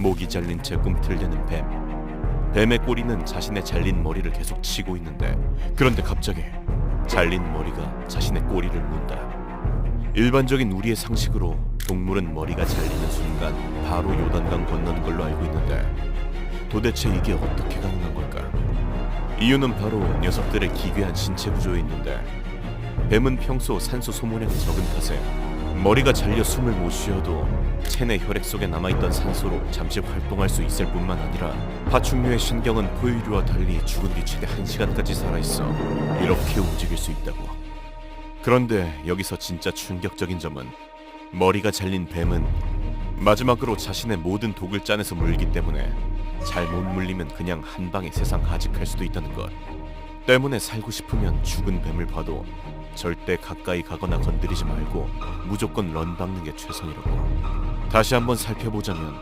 목이 잘린 채 꿈틀대는 뱀. 뱀의 꼬리는 자신의 잘린 머리를 계속 치고 있는데 그런데 갑자기 잘린 머리가 자신의 꼬리를 문다. 일반적인 우리의 상식으로 동물은 머리가 잘리는 순간 바로 요단강 건너는 걸로 알고 있는데 도대체 이게 어떻게 가능한 걸까? 이유는 바로 녀석들의 기괴한 신체 구조에 있는데 뱀은 평소 산소 소모량이 적은 탓에 머리가 잘려 숨을 못 쉬어도 체내 혈액 속에 남아있던 산소로 잠시 활동할 수 있을 뿐만 아니라 파충류의 신경은 포유류와 달리 죽은 뒤 최대 1시간까지 살아있어 이렇게 움직일 수 있다고. 그런데 여기서 진짜 충격적인 점은 머리가 잘린 뱀은 마지막으로 자신의 모든 독을 짜내서 물기 때문에 잘 못 물리면 그냥 한 방에 세상 하직할 수도 있다는 것. 때문에 살고 싶으면 죽은 뱀을 봐도 절대 가까이 가거나 건드리지 말고 무조건 런 박는 게 최선이라고. 다시 한번 살펴보자면